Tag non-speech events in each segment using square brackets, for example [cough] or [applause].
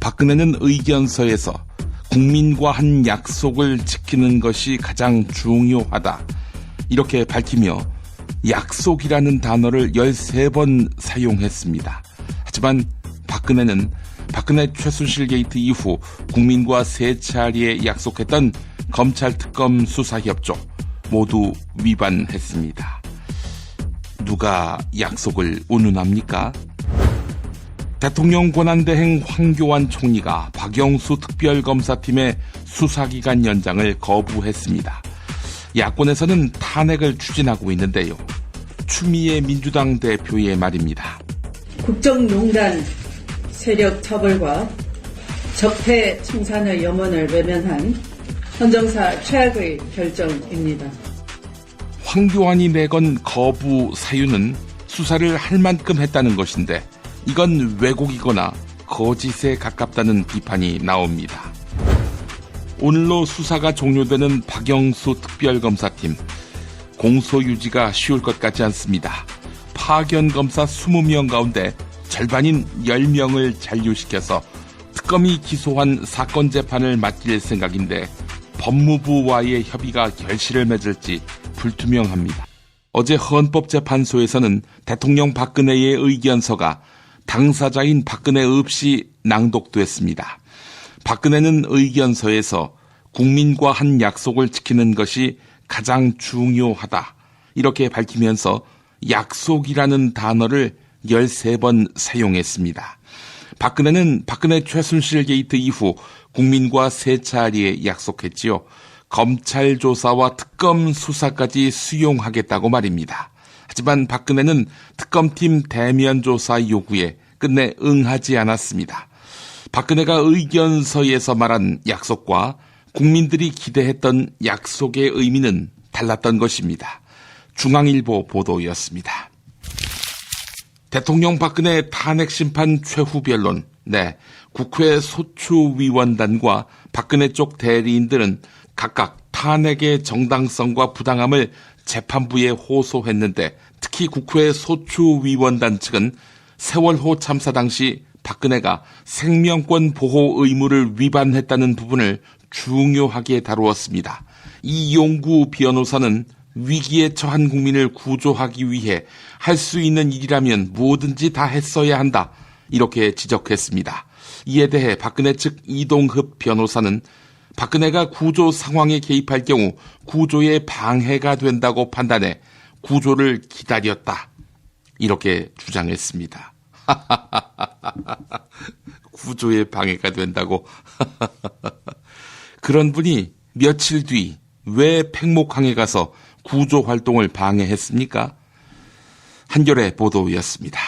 박근혜는 의견서에서 국민과 한 약속을 지키는 것이 가장 중요하다. 이렇게 밝히며 약속이라는 단어를 13번 사용했습니다. 하지만 박근혜는 박근혜 최순실 게이트 이후 국민과 세 차례 약속했던 검찰 특검 수사 협조 모두 위반했습니다. 누가 약속을 운운합니까? 대통령 권한대행 황교안 총리가 박영수 특별검사팀의 수사기간 연장을 거부했습니다. 야권에서는 탄핵을 추진하고 있는데요. 추미애 민주당 대표의 말입니다. 국정농단 세력 처벌과 적폐 청산의 염원을 외면한 헌정사 최악의 결정입니다. 황교안이 내건 거부 사유는 수사를 할 만큼 했다는 것인데 이건 왜곡이거나 거짓에 가깝다는 비판이 나옵니다. 오늘로 수사가 종료되는 박영수 특별검사팀 공소 유지가 쉬울 것 같지 않습니다. 파견 검사 20명 가운데 절반인 10명을 잔류시켜서 특검이 기소한 사건 재판을 맡길 생각인데 법무부와의 협의가 결실을 맺을지 불투명합니다. 어제 헌법재판소에서는 대통령 박근혜의 의견서가 당사자인 박근혜 없이 낭독됐습니다. 박근혜는 의견서에서 국민과 한 약속을 지키는 것이 가장 중요하다. 이렇게 밝히면서 약속이라는 단어를 13번 사용했습니다. 박근혜는 박근혜 최순실 게이트 이후 국민과 세 차례 약속했지요. 검찰 조사와 특검 수사까지 수용하겠다고 말입니다. 하지만 박근혜는 특검팀 대면 조사 요구에 끝내 응하지 않았습니다. 박근혜가 의견서에서 말한 약속과 국민들이 기대했던 약속의 의미는 달랐던 것입니다. 중앙일보 보도였습니다. 대통령 박근혜 탄핵 심판 최후 변론. 네. 국회 소추위원단과 박근혜 쪽 대리인들은 각각 탄핵의 정당성과 부당함을 재판부에 호소했는데 특히 국회 소추위원단 측은 세월호 참사 당시 박근혜가 생명권 보호 의무를 위반했다는 부분을 중요하게 다루었습니다. 이용구 변호사는 위기에 처한 국민을 구조하기 위해 할 수 있는 일이라면 뭐든지 다 했어야 한다. 이렇게 지적했습니다. 이에 대해 박근혜 측 이동흡 변호사는 박근혜가 구조 상황에 개입할 경우 구조에 방해가 된다고 판단해 구조를 기다렸다. 이렇게 주장했습니다. [laughs] 구조에 방해가 된다고. [laughs] 그런 분이 며칠 뒤 왜 팽목항에 가서 구조 활동을 방해했습니까? 한겨레 보도였습니다.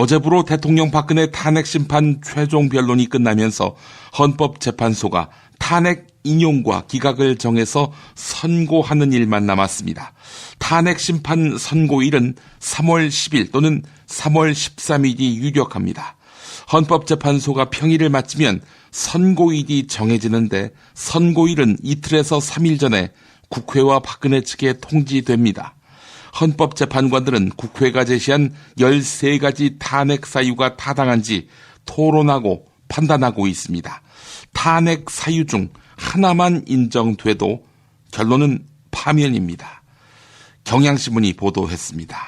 어제부로 대통령 박근혜 탄핵 심판 최종 변론이 끝나면서 헌법재판소가 탄핵 인용과 기각을 정해서 선고하는 일만 남았습니다. 탄핵 심판 선고일은 3월 10일 또는 3월 13일이 유력합니다. 헌법재판소가 평일을 마치면 선고일이 정해지는데 선고일은 이틀에서 3일 전에 국회와 박근혜 측에 통지됩니다. 헌법재판관들은 국회가 제시한 13가지 탄핵 사유가 타당한지 토론하고 판단하고 있습니다. 탄핵 사유 중 하나만 인정돼도 결론은 파면입니다. 경향신문이 보도했습니다.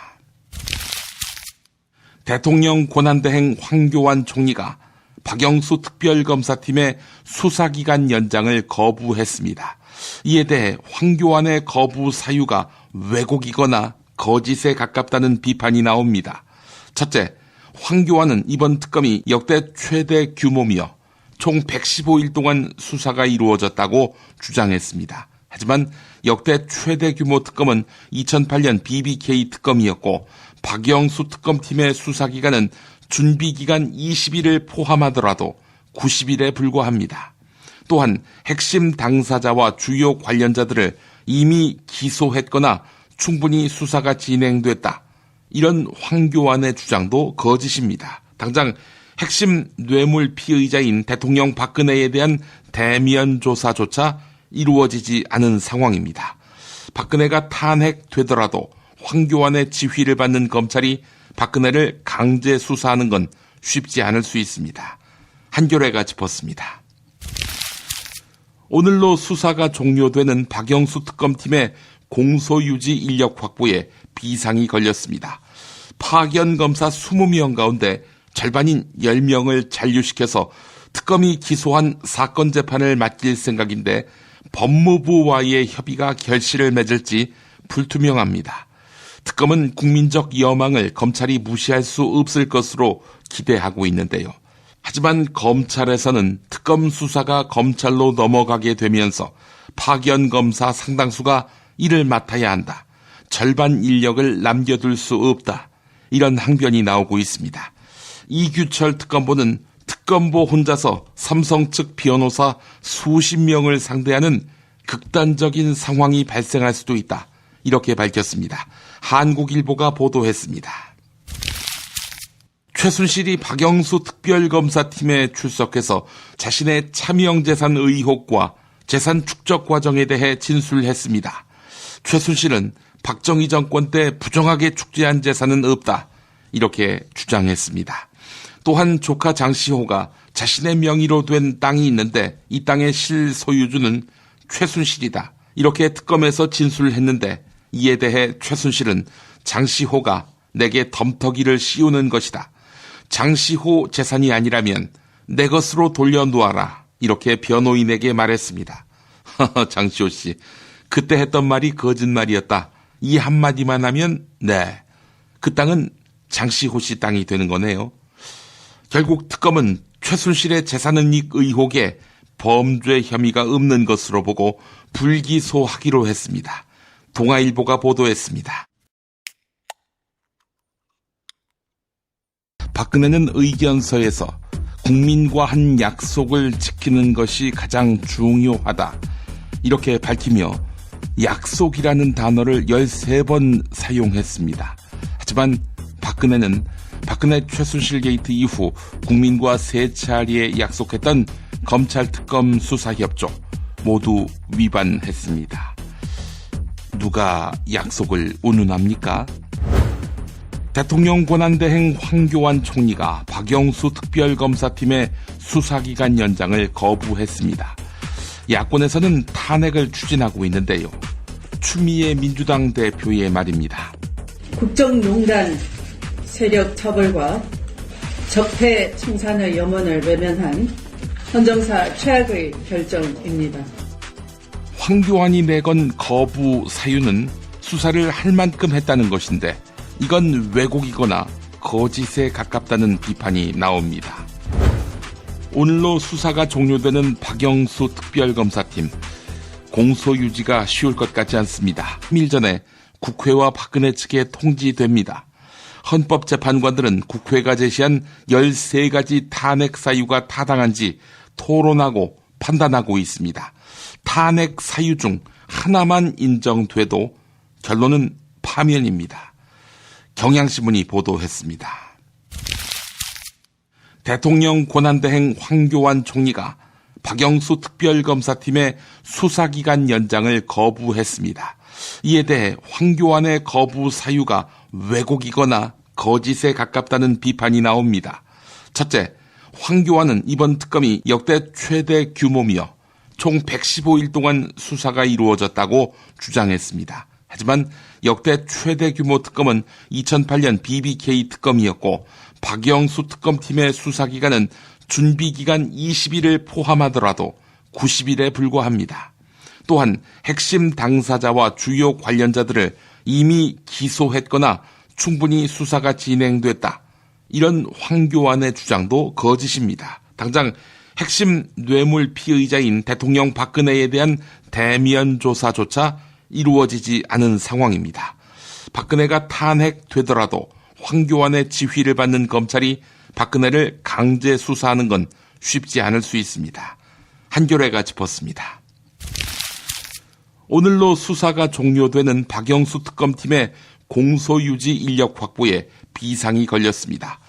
대통령 권한대행 황교안 총리가 박영수 특별검사팀의 수사기간 연장을 거부했습니다. 이에 대해 황교안의 거부 사유가 왜곡이거나 거짓에 가깝다는 비판이 나옵니다. 첫째, 황교안은 이번 특검이 역대 최대 규모며 총 115일 동안 수사가 이루어졌다고 주장했습니다. 하지만 역대 최대 규모 특검은 2008년 BBK 특검이었고 박영수 특검팀의 수사 기간은 준비 기간 20일을 포함하더라도 90일에 불과합니다. 또한 핵심 당사자와 주요 관련자들을 이미 기소했거나 충분히 수사가 진행됐다. 이런 황교안의 주장도 거짓입니다. 당장 핵심 뇌물 피의자인 대통령 박근혜에 대한 대면 조사조차 이루어지지 않은 상황입니다. 박근혜가 탄핵되더라도 황교안의 지휘를 받는 검찰이 박근혜를 강제 수사하는 건 쉽지 않을 수 있습니다. 한겨레가 짚었습니다. 오늘로 수사가 종료되는 박영수 특검팀의 공소유지 인력 확보에 비상이 걸렸습니다. 파견 검사 20명 가운데 절반인 10명을 잔류시켜서 특검이 기소한 사건 재판을 맡길 생각인데 법무부와의 협의가 결실을 맺을지 불투명합니다. 특검은 국민적 여망을 검찰이 무시할 수 없을 것으로 기대하고 있는데요. 하지만 검찰에서는 특검 수사가 검찰로 넘어가게 되면서 파견 검사 상당수가 이를 맡아야 한다. 절반 인력을 남겨둘 수 없다. 이런 항변이 나오고 있습니다. 이규철 특검보는 특검보 혼자서 삼성 측 변호사 수십 명을 상대하는 극단적인 상황이 발생할 수도 있다. 이렇게 밝혔습니다. 한국일보가 보도했습니다. 최순실이 박영수 특별검사팀에 출석해서 자신의 차명재산 의혹과 재산 축적 과정에 대해 진술했습니다. 최순실은 박정희 정권 때 부정하게 축제한 재산은 없다. 이렇게 주장했습니다. 또한 조카 장시호가 자신의 명의로 된 땅이 있는데 이 땅의 실소유주는 최순실이다. 이렇게 특검에서 진술했는데 이에 대해 최순실은 장시호가 내게 덤터기를 씌우는 것이다. 장시호 재산이 아니라면 내 것으로 돌려놓아라. 이렇게 변호인에게 말했습니다. [laughs] 장시호 씨, 그때 했던 말이 거짓말이었다. 이 한마디만 하면, 네. 그 땅은 장시호 씨 땅이 되는 거네요. 결국 특검은 최순실의 재산은닉 의혹에 범죄 혐의가 없는 것으로 보고 불기소하기로 했습니다. 동아일보가 보도했습니다. 박근혜는 의견서에서 국민과 한 약속을 지키는 것이 가장 중요하다. 이렇게 밝히며 약속이라는 단어를 13번 사용했습니다. 하지만 박근혜는 박근혜 최순실 게이트 이후 국민과 세 차례 약속했던 검찰 특검 수사 협조 모두 위반했습니다. 누가 약속을 운운합니까? 대통령 권한대행 황교안 총리가 박영수 특별검사팀의 수사기간 연장을 거부했습니다. 야권에서는 탄핵을 추진하고 있는데요. 추미애 민주당 대표의 말입니다. 국정농단 세력 처벌과 적폐 청산의 염원을 외면한 헌정사 최악의 결정입니다. 황교안이 내건 거부 사유는 수사를 할 만큼 했다는 것인데 이건 왜곡이거나 거짓에 가깝다는 비판이 나옵니다. 오늘로 수사가 종료되는 박영수 특별검사팀 공소 유지가 쉬울 것 같지 않습니다. 3일 전에 국회와 박근혜 측에 통지됩니다. 헌법재판관들은 국회가 제시한 13가지 탄핵 사유가 타당한지 토론하고 판단하고 있습니다. 탄핵 사유 중 하나만 인정돼도 결론은 파면입니다. 경향신문이 보도했습니다. 대통령 권한대행 황교안 총리가 박영수 특별검사팀의 수사기간 연장을 거부했습니다. 이에 대해 황교안의 거부 사유가 왜곡이거나 거짓에 가깝다는 비판이 나옵니다. 첫째, 황교안은 이번 특검이 역대 최대 규모며 총 115일 동안 수사가 이루어졌다고 주장했습니다. 하지만 역대 최대 규모 특검은 2008년 BBK 특검이었고 박영수 특검팀의 수사 기간은 준비 기간 20일을 포함하더라도 90일에 불과합니다. 또한 핵심 당사자와 주요 관련자들을 이미 기소했거나 충분히 수사가 진행됐다. 이런 황교안의 주장도 거짓입니다. 당장 핵심 뇌물 피의자인 대통령 박근혜에 대한 대면 조사조차 이루어지지 않은 상황입니다. 박근혜가 탄핵되더라도 황교안의 지휘를 받는 검찰이 박근혜를 강제 수사하는 건 쉽지 않을 수 있습니다. 한겨레가 짚었습니다. 오늘로 수사가 종료되는 박영수 특검팀의 공소유지 인력 확보에 비상이 걸렸습니다.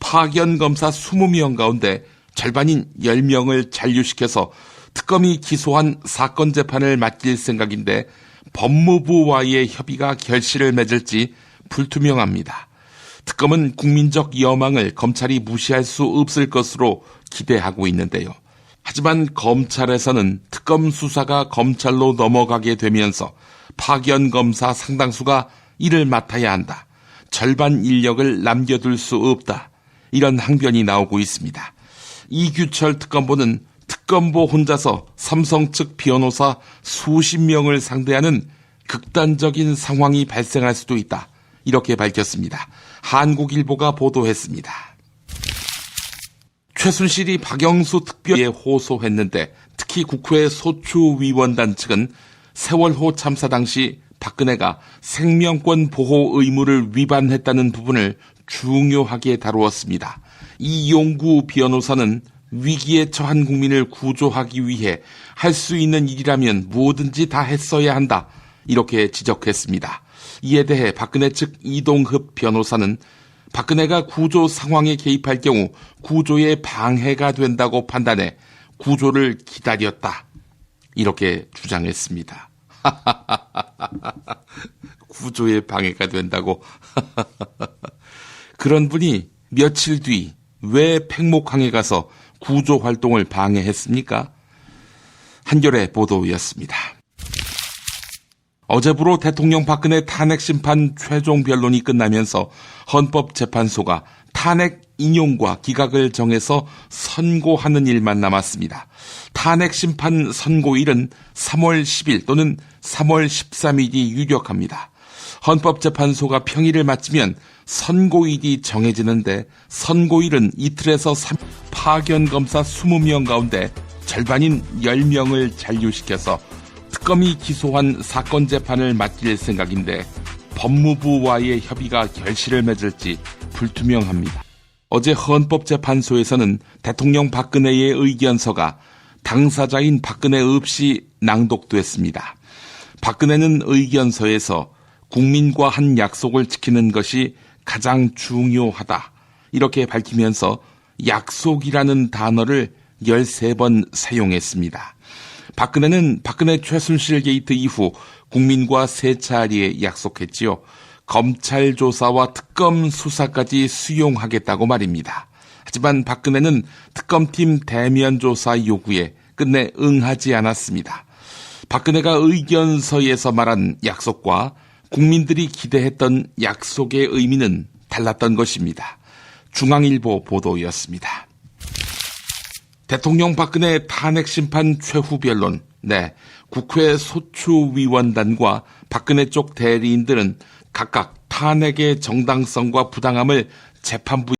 파견 검사 20명 가운데 절반인 10명을 잔류시켜서 특검이 기소한 사건 재판을 맡길 생각인데 법무부와의 협의가 결실을 맺을지 불투명합니다. 특검은 국민적 여망을 검찰이 무시할 수 없을 것으로 기대하고 있는데요. 하지만 검찰에서는 특검 수사가 검찰로 넘어가게 되면서 파견 검사 상당수가 이를 맡아야 한다. 절반 인력을 남겨둘 수 없다. 이런 항변이 나오고 있습니다. 이규철 특검보는 특검보 혼자서 삼성 측 변호사 수십 명을 상대하는 극단적인 상황이 발생할 수도 있다. 이렇게 밝혔습니다. 한국일보가 보도했습니다. 최순실이 박영수 특별에 호소했는데 특히 국회 소추위원단 측은 세월호 참사 당시 박근혜가 생명권 보호 의무를 위반했다는 부분을 중요하게 다루었습니다. 이용구 변호사는 위기에 처한 국민을 구조하기 위해 할 수 있는 일이라면 뭐든지 다 했어야 한다. 이렇게 지적했습니다. 이에 대해 박근혜 측 이동흡 변호사는 박근혜가 구조 상황에 개입할 경우 구조에 방해가 된다고 판단해 구조를 기다렸다. 이렇게 주장했습니다. [laughs] 구조에 방해가 된다고. [laughs] 그런 분이 며칠 뒤 왜 팽목항에 가서 구조 활동을 방해했습니까? 한겨레 보도였습니다. 어제부로 대통령 박근혜 탄핵 심판 최종 변론이 끝나면서 헌법재판소가 탄핵 인용과 기각을 정해서 선고하는 일만 남았습니다. 탄핵 심판 선고일은 3월 10일 또는 3월 13일이 유력합니다. 헌법재판소가 평일을 마치면 선고일이 정해지는데 선고일은 이틀에서 3 파견 검사 20명 가운데 절반인 10명을 잔류시켜서 특검이 기소한 사건 재판을 맡길 생각인데 법무부와의 협의가 결실을 맺을지 불투명합니다. 어제 헌법재판소에서는 대통령 박근혜의 의견서가 당사자인 박근혜 없이 낭독됐습니다. 박근혜는 의견서에서 국민과 한 약속을 지키는 것이 가장 중요하다. 이렇게 밝히면서 약속이라는 단어를 13번 사용했습니다. 박근혜는 박근혜 최순실 게이트 이후 국민과 세 차례 약속했지요. 검찰 조사와 특검 수사까지 수용하겠다고 말입니다. 하지만 박근혜는 특검팀 대면 조사 요구에 끝내 응하지 않았습니다. 박근혜가 의견서에서 말한 약속과 국민들이 기대했던 약속의 의미는 달랐던 것입니다. 중앙일보 보도였습니다. 대통령 박근혜 탄핵 심판 최후 변론. 네. 국회 소추위원단과 박근혜 쪽 대리인들은 각각 탄핵의 정당성과 부당함을 재판부